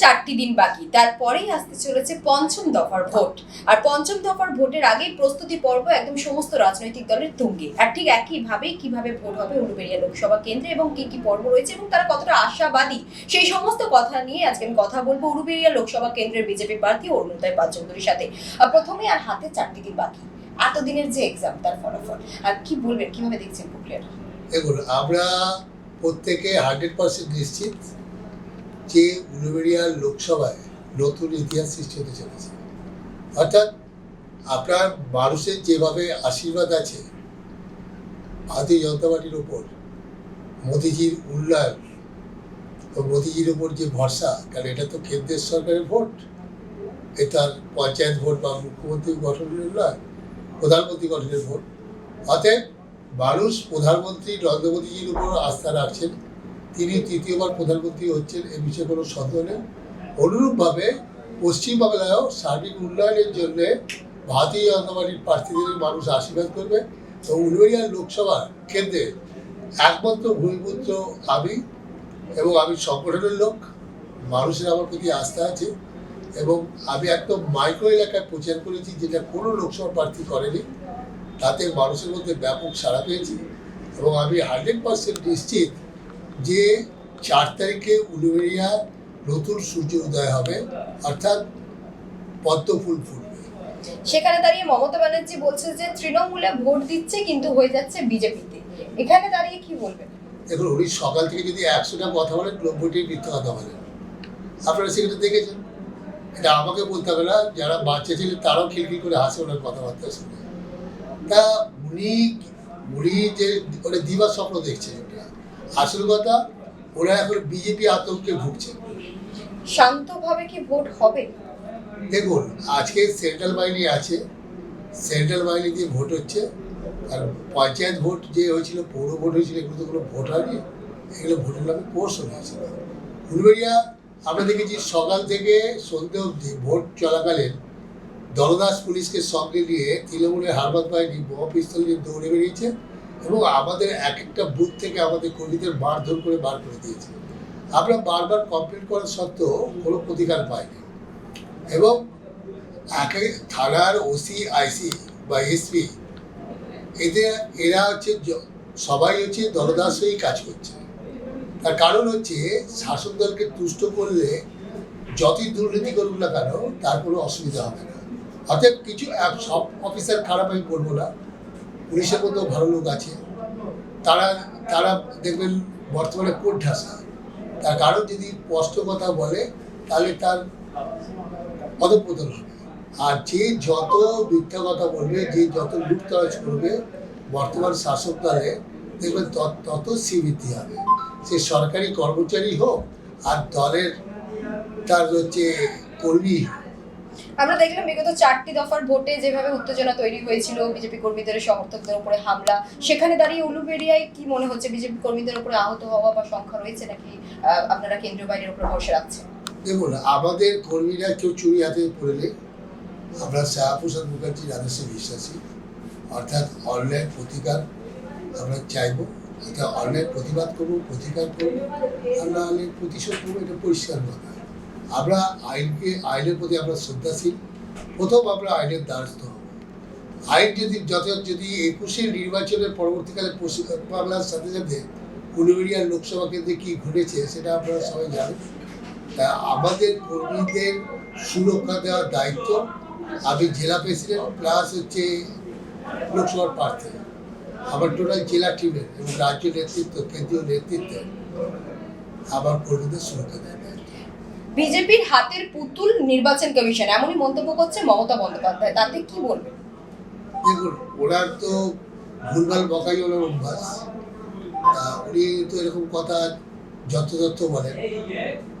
চারটি দিন বাকি। তারপরেই আসতে চলেছে পঞ্চম দফার ভোট। আর পঞ্চম দফার ভোটের আগেই প্রস্তুতি পর্ব একদম সমস্ত রাজনৈতিক দলের তুঙ্গে। আর ঠিক একইভাবে কীভাবে ভোট হবে উলুবেড়িয়া লোকসভা কেন্দ্রে এবং কি কি পর্ব রয়েছে এবং তারা কতটা আশাবাদী, সেই সমস্ত কথা নিয়ে আজকে আমি কথা বলব উলুবেড়িয়া লোকসভা কেন্দ্রের বিজেপি প্রার্থী অরুণোদয় পাল চৌধুরীর সাথে। আর প্রথমে আর হাতে চারটি দিন বাকি। এতদিনের যে এক্সাম তার ফলাফল। আর কি বলবেন, কীভাবে দেখছেন প্রক্রিয়াটা? দেখুন, আমরা প্রত্যেকে হান্ড্রেড পার্সেন্ট নিশ্চিত যে উলুবেড়িয়ার লোকসভায় নতুন ইতিহাস সৃষ্টি হতে চলেছে। অর্থাৎ আপনার মানুষের যেভাবে আশীর্বাদ আছে, ভারতীয় জনতা পার্টির ওপর, মোদিজির উন্নয়ন তো মোদিজির ওপর যে ভরসা, কারণ এটা তো কেন্দ্রের সরকারের ভোট। এটার পঞ্চায়েত ভোট বা মুখ্যমন্ত্রী গঠনের নয় প্রধানমন্ত্রী গঠনের ভোট। অতএব মানুষ প্রধানমন্ত্রী নরেন্দ্র মোদীজির উপর আস্থা রাখছেন তিনি তৃতীয়বার প্রধানমন্ত্রী হচ্ছেন, এ বিষয়ে কোনো সন্দেহ নেই। অনুরূপভাবে পশ্চিমবাংলায়ও সার্বিক উন্নয়নের জন্য ভারতীয় জনতা পার্টির প্রার্থীদের মানুষ আশীর্বাদ করবে তো উলুবেড়িয়া লোকসভা কেন্দ্রে একমাত্র ভূমিপুত্র আমি এবং আমি সংগঠনের লোক, মানুষের আমার প্রতি আস্থা আছে এবং আমি একদম মাইক্রো এলাকায় প্রচার করেছি যেটা কোনো লোকসভা প্রার্থী করেনি। তাতে মানুষের মধ্যে ব্যাপক সাড়া পেয়েছি এবং আমি হান্ড্রেড পার্সেন্ট নিশ্চিত যে চার তারিখে উলুবেড়িয়া নতুন সূর্য উদয় হবে অর্থাৎ পদ্ম ফুল ফুটবে। সেখানে দাঁড়িয়ে মমতা ব্যানার্জি বলছে যে তৃণমূলে ভোট দিচ্ছে কিন্তু হয়ে যাচ্ছে বিজেপিতে। এখানে দাঁড়িয়ে কি বলবেন? দেখুন উনি সকাল থেকে যদি একশোটা কথা বলেন নব্বইটি মিথ্যা কথা বলেন। আপনারা সেখানে দেখেছেন? এটা আমাকে বলতে হবে না যারা বাচ্চা ছিলেন তারাও খিলখিল করে হাসে ওনার কথাবার্তা শুনে। তা উনি উনি যে ওরা দিবার স্বপ্ন দেখছেন। ওটা আসল কথা ওরা এখন বিজেপি আতঙ্কে ভুগছে। শান্তভাবে কি ভোট হবে? দেখুন আজকে সেন্ট্রাল বাহিনী আছে সেন্ট্রাল বাহিনী দিয়ে ভোট হচ্ছে আর পঞ্চায়েত ভোট যে হয়েছিল পৌর ভোট হয়েছিল এগুলো তো কোনো ভোট হয়নি এগুলো ভোটের নামে কোর্সও হয়েছিল ফুলবেড়িয়া আমরা দেখেছি সকাল থেকে সন্ধ্যে অবধি ভোট চলাকালীন দলদাস পুলিশকে সঙ্গে নিয়ে তৃণমূলের হারবাদ বাহিনী বোমা পিস্তল নিয়ে দৌড়ে বেরিয়েছে এবং আমাদের এক একটা বুথ থেকে আমাদের কর্মীদের মারধর করে বার করে দিয়েছে। আমরা বারবার কমপ্লেন করার সত্ত্বেও কোনো প্রতিকার পাইনি। এবং একে থানার ওসি, আইসি বা এসপি, এদের, এরা হচ্ছে সবাই হচ্ছে দলদাস হয়েই কাজ করছে। তার কারণ হচ্ছে শাসক দলকে তুষ্ট করলে যতই দুর্নীতি করুক না কেন, তার কোনো অসুবিধা হবে না। অতএব কিছু সব অফিসার খারাপ আমি বলব না। পুলিশের মধ্যেও ভালো লোক আছে, তারা তারা দেখবেন বর্তমানে কোট ঢাসা তার কারণ যদি স্পষ্ট কথা বলে, তাহলে তার অধপতন হবে আর যে যত মিথ্যা কথা বলবে, যে যত লুটতরাজ করবে, বর্তমান শাসক দলে দেখবেন তত- শ্রীবৃদ্ধি হবে সে সরকারি কর্মচারী হোক, আর দলের তার হচ্ছে কর্মী হোক। আমরা দেখলাম বিগত চারটি দফার ভোটে যেভাবে উত্তেজনা তৈরি হয়েছিল বিজেপি কর্মীদের সমর্থকদের উপরে হামলা, সেখানে দাঁড়িয়ে উলুবেড়িয়ায় কি মনে হচ্ছে বিজেপি কর্মীদের উপরে আহত হওয়া বা সংখ্যা রয়েছে নাকি আপনারা কেন্দ্রীয় বাহিনীর উপরে ভরসা রাখছেন? দেখুন, আমাদের কর্মীরা কেউ চুরি হাতে পড়লে আমরা শাহপ্রসাদ মুখার্জির আদর্শে বিশ্বাসী। অর্থাৎ অন্যায় প্রতিকার আমরা চাইব। এটা অন্যায় প্রতিবাদ করব, প্রতিকার করব। আমরা হলে প্রতিশোধ করব, এটা পরিষ্কার কথা। আমরা আইনকে, আইনের প্রতি আমরা শ্রদ্ধাশীল। প্রথম আমরা আইনের দ্বারস্থ হব। আইন যদি যত যদি একুশে নির্বাচনের পরবর্তীকালে পশ্চিম বাংলার সাথে সাথে উলুবেড়িয়ার লোকসভা কেন্দ্রে কী ঘটেছে সেটা আপনারা সবাই জানেন। তা আমাদের কর্মীদের সুরক্ষা দেওয়ার দায়িত্ব আমি জেলা প্রেসিডেন্ট প্লাস হচ্ছে লোকসভার প্রার্থী। আমার টোটাল জেলা টিমের এবং রাজ্য নেতৃত্ব, কেন্দ্রীয় নেতৃত্বের আমার কর্মীদের সুরক্ষা দেওয়ার দায়িত্ব। বিজেপির হাতের পুতুল নির্বাচন কমিশন, এমনই মন্তব্য করছে মমতা বন্দ্যোপাধ্যায়। তাতে কি বলবেন? দেখুন ওনার তো ভুলভাল বকাই ওনার অভ্যাস উনি তো এরকম কথা যথাযথ বলেন।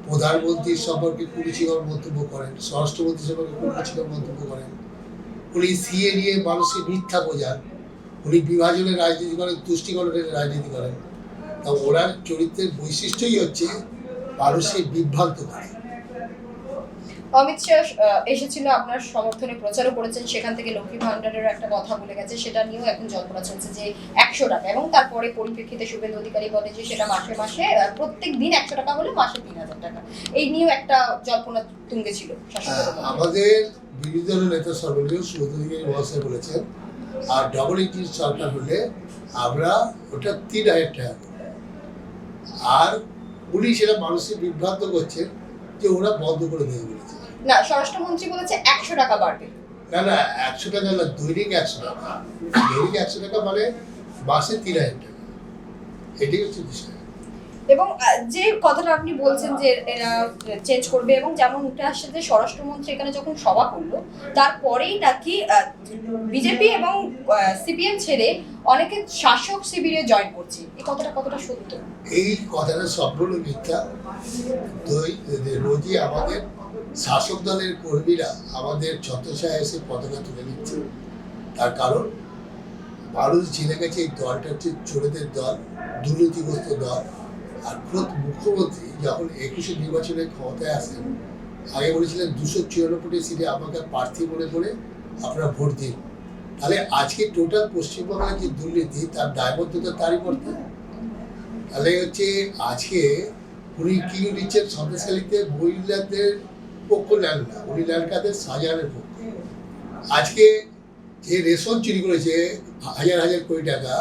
প্রধানমন্ত্রী সম্পর্কে কুরুচিকর মন্তব্য করেন, স্বরাষ্ট্রমন্ত্রী সম্পর্কে কুরুচিকর মন্তব্য করেন। উনি সিএ নিয়ে মানুষকে মিথ্যা বোঝান। উনি বিভাজনের রাজনীতি করেন, তুষ্টিকরণের রাজনীতি করেন। তা ওনার চরিত্রের বৈশিষ্ট্যই হচ্ছে মানুষকে বিভ্রান্ত করে। অমিত শাহ এসেছিল আপনার সমর্থনে প্রচারও করেছেন। সেখান থেকে লক্ষ্মী ভান্ডারের একটা কথা বলে গেছে সেটা নিয়েও এখন জল্পনা চলছে যে একশো টাকা। এবং তারপরে পরিপ্রেক্ষিতে শুভেন্দু অধিকারী বলে যে সেটা মাসে মাসে প্রত্যেক দিন একশো টাকা হলে মাসে তিন হাজার টাকা। এই নিয়েও একটা জল্পনা তুঙ্গে ছিল। আমাদের বিরোধী দলের নেতা সর্বদলীয় সুব্রত অধিকারী মহাশয় বলেছেন আর ডবল ইঞ্জিন সরকার হলে আমরা ওটা তিন হাজার টাকা আর উনি সেটা মানুষকে বিভ্রান্ত করছেন যে ওরা বন্ধ করে দিয়ে বলেছে। না স্বরাষ্ট্রমন্ত্রী বলেছে একশো টাকা বাড়বে। না না একশো টাকা না দৈনিক একশো টাকা। দৈনিক একশো টাকা মানে মাসে তিন হাজার টাকা। এটাই হচ্ছে বিষয়। এবং যে কথাটা আপনি বলছেন যে এরা চেঞ্জ করবে এবং যেমন উঠে আসছে যে স্বরাষ্ট্রমন্ত্রী এখানে যখন সভা করল তারপরেই নাকি বিজেপি এবং সিপিএম ছেড়ে অনেকে শাসক শিবিরে জয়েন করছে। এই কথাটা কতটা সত্য? এই কথাটা সম্পূর্ণ মিথ্যা। রোজই আমাদের শাসক দলের কর্মীরা আমাদের ছত্রছায় এসে পতাকা তুলে নিচ্ছে। তার কারণ, মানুষ জেনে গেছে এই দলটা হচ্ছে চোরেদের দল, দুর্নীতিগ্রস্ত দল। আর খোদ মুখ্যমন্ত্রী যখন একুশে নির্বাচনে ক্ষমতায় আসেন, আগে বলেছিলেন দুশো চুরানব্বইটি সিটে আমাকে প্রার্থী মনে করে আপনারা ভোট দিন। তাহলে আজকে টোটাল পশ্চিমবাংলার যে দুর্নীতি, তার দায়বদ্ধতা তারই করতে তাহলে হচ্ছে আজকে উনি কি নিচ্ছেন সন্দেশখালিতে মহিলাদের পক্ষ নেন না, উনি নেন কাদের? সাজানের পক্ষ। আজকে যে রেশন চুরি করেছে, হাজার হাজার কোটি টাকা,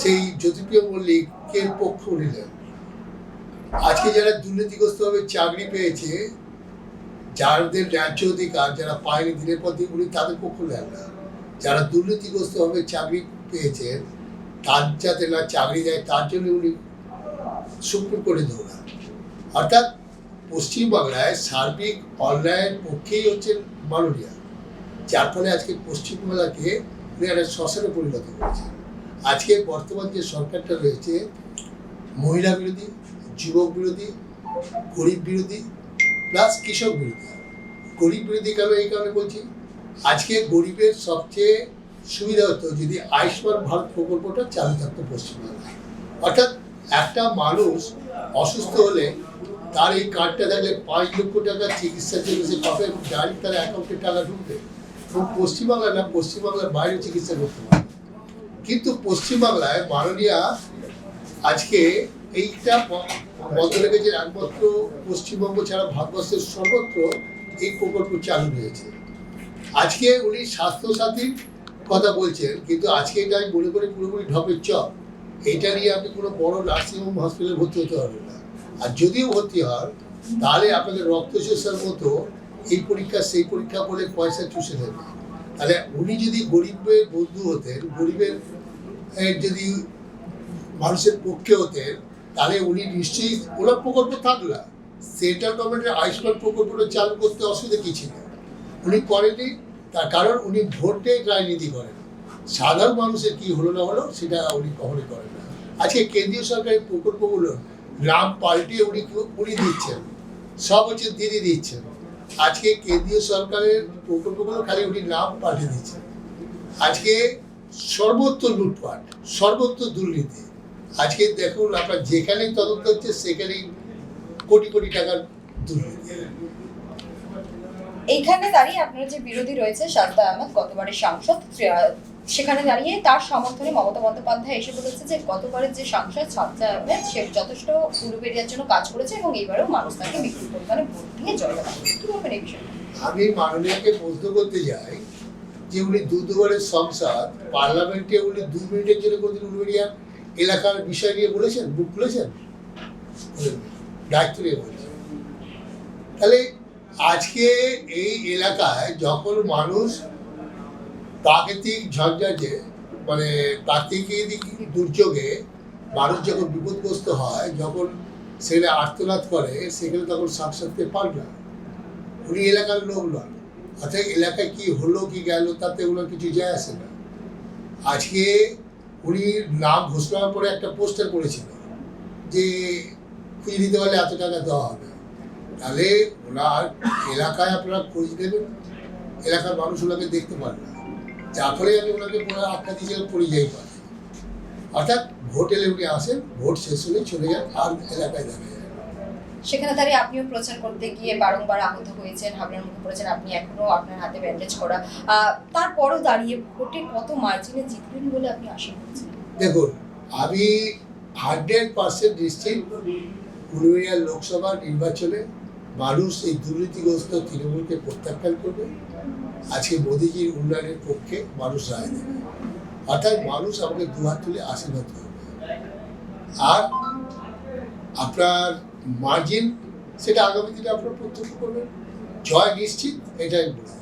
সেই জ্যোতিপ্রিয় মল্লিকের পক্ষ উনি নেন। আজকে যারা দুর্নীতিগ্রস্তভাবে চাকরি পেয়েছে, যাদের ন্যায্য অধিকার যারা পায়নি দিনের পর দিন, উনি তাদের পক্ষ নেন না। যারা দুর্নীতিগ্রস্তভাবে চাকরি পেয়েছেন, তার যাতে না চাকরি দেয়, তার জন্য উনি সুপ্রিম কোর্টে দৌড়ান। অর্থাৎ পশ্চিমবাংলায় সার্বিক অন্যায়ের পক্ষেই হচ্ছেন মাননীয়া। যার ফলে আজকে পশ্চিমবাংলাকে উনি একটা শ্মশানে পরিণত করেছে আজকে বর্তমান যে সরকারটা রয়েছে, মহিলা বিরোধী, যুবক বিরোধী, গরিব বিরোধী প্লাস কৃষক বিরোধী। গরিব বিরোধী কেন এই কারণে বলছি? আজকে গরিবের সবচেয়ে সুবিধা হতো যদি আয়ুষ্মান ভারত প্রকল্পটা চালু থাকতো পশ্চিমবাংলায়। অর্থাৎ একটা মানুষ অসুস্থ হলে তার এই কার্ডটা থাকলে পাঁচ লক্ষ টাকা চিকিৎসার জন্য সে পাবে ডাইরেক্ট তার অ্যাকাউন্টে টাকা ঢুকবে। এবং পশ্চিমবাংলায় না, পশ্চিমবাংলার বাইরে চিকিৎসা করতে পারে কিন্তু পশ্চিমবাংলায় মাননীয়া আজকে এইটা বন্ধ রেখেছে একমাত্র পশ্চিমবঙ্গ ছাড়া ভারতবর্ষের সর্বত্র এই প্রকল্প চালু হয়েছে। আজকে উনি স্বাস্থ্যসাথীর কথা বলছেন, কিন্তু আজকে এটা আমি মনে করি পুরোপুরি ঢপের চপ। এইটা নিয়ে আপনি কোনো বড় নার্সিংহোম হসপিটালে ভর্তি হতে পারবেন না। আর যদিও ভর্তি হন, তাহলে আপনাদের রক্ত শোষার মতো এই পরীক্ষা, সেই পরীক্ষা করে পয়সা চুষে দেবে। তাহলে উনি যদি গরিবের বন্ধু হতেন, গরিবের যদি মানুষের পক্ষে হতেন, তাহলে উনি নিশ্চয়ই ওনার প্রকল্প থাকলা। সেন্ট্রাল গভর্নমেন্টের আয়ুষ্মান প্রকল্পটা চালু করতে অসুবিধা কি ছিল? উনি করেনি তার কারণ উনি ভোটে রাজনীতি করেন। সাধারণ মানুষের কি হলো না হলো, সেটা উনি কখনোই করেন না। আজকে কেন্দ্রীয় সরকারের প্রকল্পগুলো নাম পাল্টিয়ে উনি উনি দিচ্ছেন। সব হচ্ছে দিদি দিচ্ছেন। আজকে কেন্দ্রীয় সরকারের প্রকল্পগুলো খালি উনি নাম পাল্টে দিচ্ছেন। আজকে সর্বত্র লুটপাট সর্বত্র দুর্নীতি। আজকে দেখুন আপনার যেখানেই তদন্ত হচ্ছে, সেখানেই কোটি কোটি টাকার দুর্নীতি। এইখানে দাঁড়িয়ে আপনার যে বিরোধী রয়েছে সাদ্দা আহমেদ, গতবারের সাংসদ সেখানে দাঁড়িয়ে তার সমর্থনে মমতা বন্দ্যোপাধ্যায় এসে বলেছে যে গতবারের যে সাংসদ সাদ্দা আহমেদ সে যথেষ্ট উলুবেরিয়ার জন্য কাজ করেছে এবং এইবারেও মানুষ তাকে বিপুল পরিমাণে ভোট দিয়ে জয়লাভ কি বলবেন এই আমি মাননীয়কে প্রশ্ন করতে যাই যে উনি দু দুবারের সংসদ, পার্লামেন্টে উনি দু মিনিটের জন্য কোনদিন উলুবেড়িয়া এলাকার বিষয় নিয়ে বলেছেন বুক খুলেছেন? দায়িত্ব নিয়ে বলেছেন। তাহলে আজকে এই এলাকায় যখন মানুষ প্রাকৃতিক ঝঞ্ঝাটে মানে প্রাকৃতিক দুর্যোগে মানুষ যখন বিপদগ্রস্ত হয়, যখন সেখানে আর্তনাদ করে, সেখানে তখন সাংসদকে পান না। উনি এলাকার লোক নন। অর্থাৎ এলাকায় কি হলো, কি গেল, তাতে ওনার কিছু যায় আসে না। আজকে উনি নাম ঘোষণার পরে একটা পোস্টার করেছিল যে খুঁজে দিতে পারলে এত টাকা দেওয়া হবে। তাহলে ওনার এলাকায় আপনারা খোঁজ দেবেন এলাকার মানুষ ওনাকে দেখতে পান না যার ফলে আমি ওনাকে পুরো আখ্যা দিয়েছিলাম পরিযায়ী পাখি অর্থাৎ ভোট এলে উনি আসেন ভোট শেষ হলে চলে যান আর এলাকায় দেখা যায় সেখানে দাঁড়িয়ে আপনিও প্রচার করতে গিয়ে বারংবার আহত হয়েছেন হাবড়ার মুখে পড়েছেন আপনি এখনও আপনার হাতে ব্যান্ডেজ করা। তারপরও দাঁড়িয়ে ভোটে কত মার্জিনে জিতবেন বলে আপনি আশা করছেন? দেখুন আমি হান্ড্রেড পার্সেন্ট নিশ্চিত উলুবেড়িয়া লোকসভা নির্বাচনে মানুষ এই দুর্নীতিগ্রস্ত তৃণমূলকে প্রত্যাখ্যান করবে। আজকে মোদীজির উন্নয়নের পক্ষে মানুষ রায় দেবে অর্থাৎ মানুষ আমাকে দুহাত তুলে আশীর্বাদ করবে। আর আপনার মার্জিন সেটা আগামী দিনে আপনারা প্রত্যক্ষ করবেন। জয় নিশ্চিত এটাই বলে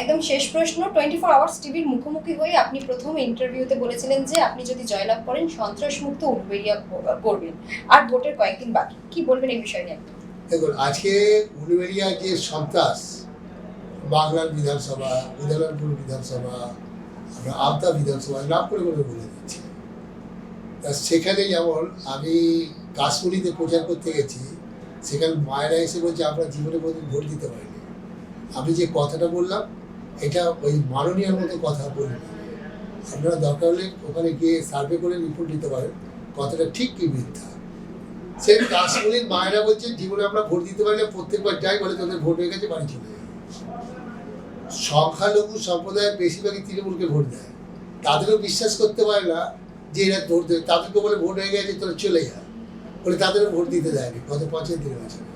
একদম শেষ প্রশ্ন। টোয়েন্টি ফোর আওয়ার্স টিভির মুখোমুখি হয়ে আপনি প্রথম ইন্টারভিউতে বলেছিলেন যে আপনি যদি জয়লাভ করেন সন্ত্রাস সন্ত্রাসমুক্ত উলবেরিয়া করবেন। আর ভোটের কয়েকদিন বাকি। কি বলবেন এই বিষয় নিয়ে? দেখুন আজকে উলুবেড়িয়া যে সন্ত্রাস বাংলার বিধানসভা উদয়নপুর বিধানসভা, আমরা আমতা বিধানসভা নাম করে করে বলে দিচ্ছি। তা সেখানে যেমন আমি কাশ্মীরিতে প্রচার করতে গেছি, সেখানে মায়েরা এসে বলছে, আমরা জীবনে কোনোদিন ভোট দিতে পারিনি। আমি যে কথাটা বললাম, এটা ওই মাননীয়ার মতো কথা বলিনি আপনারা দরকার হলে ওখানে গিয়ে সার্ভে করে রিপোর্ট দিতে পারেন, কথাটা ঠিক কি মিথ্যা। সে কাশ্মীরের মায়েরা বলছেন জীবনে আমরা ভোট দিতে পারি না প্রত্যেকবার যাই বলে তোদের ভোট হয়ে গেছে, বাড়ি চলে সংখ্যালঘু সম্প্রদায়ের বেশিরভাগই তৃণমূলকে ভোট দেয়। তাদেরও বিশ্বাস করতে পারে না যে এরা ভোট দেবে তাদেরকে বলে ভোট হয়ে গেছে, তোরা চলে যা। বলে তাদেরও ভোট দিতে দেয়নি গত পঞ্চায়েত নির্বাচনে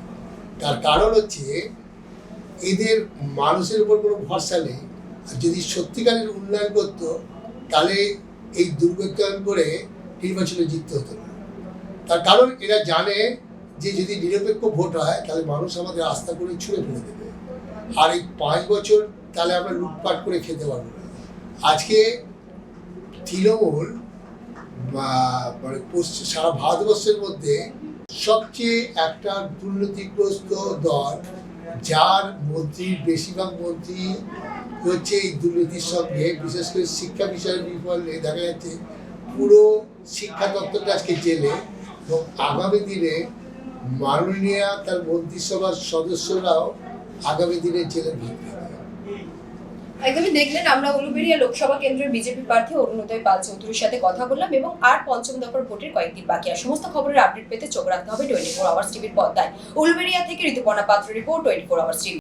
তার কারণ হচ্ছে এদের মানুষের উপর কোনো ভরসা নেই। আর যদি সত্যিকারের উন্নয়ন করতো, তাহলে এই দুর্বৃত্তায়ন করে নির্বাচনে জিততে হতো না। তার কারণ এরা জানে যে যদি নিরপেক্ষ ভোট হয়, তাহলে মানুষ আমাদের আস্থা করে ছুঁড়ে ফেলে দেবে। আর এই পাঁচ বছর তাহলে আমরা লুটপাট করে খেতে পারব। আজকে তৃণমূল বা মানে পশ্চিম সারা ভারতবর্ষের মধ্যে সবচেয়ে একটা দুর্নীতিগ্রস্ত দল, যার মন্ত্রী, বেশিরভাগ মন্ত্রী হচ্ছে এই দুর্নীতির সঙ্গে, বিশেষ করে শিক্ষা বিষয়ের বিফলে দেখা যাচ্ছে পুরো শিক্ষা দপ্তরটা আজকে জেলে এবং আগামী দিনে মাননীয় তার মন্ত্রিসভার সদস্যরাও আগামী দিনে জেলে ভিড় একদমই দেখলেন, আমরা উলুবেড়িয়া লোকসভা কেন্দ্রের বিজেপি প্রার্থী অরুণোদয় পাল চৌধুরীর সাথে কথা বললাম এবং আর পঞ্চম দফার ভোটের কয়েকদিন বাকি। আর সমস্ত খবরের আপডেট পেতে চোখ রাখতে হবে টোয়েন্টি ফোর আওয়ার্স টিভির পর্দায়। উলুবেড়িয়া থেকে Rituparna Patra report, twenty four hours TV.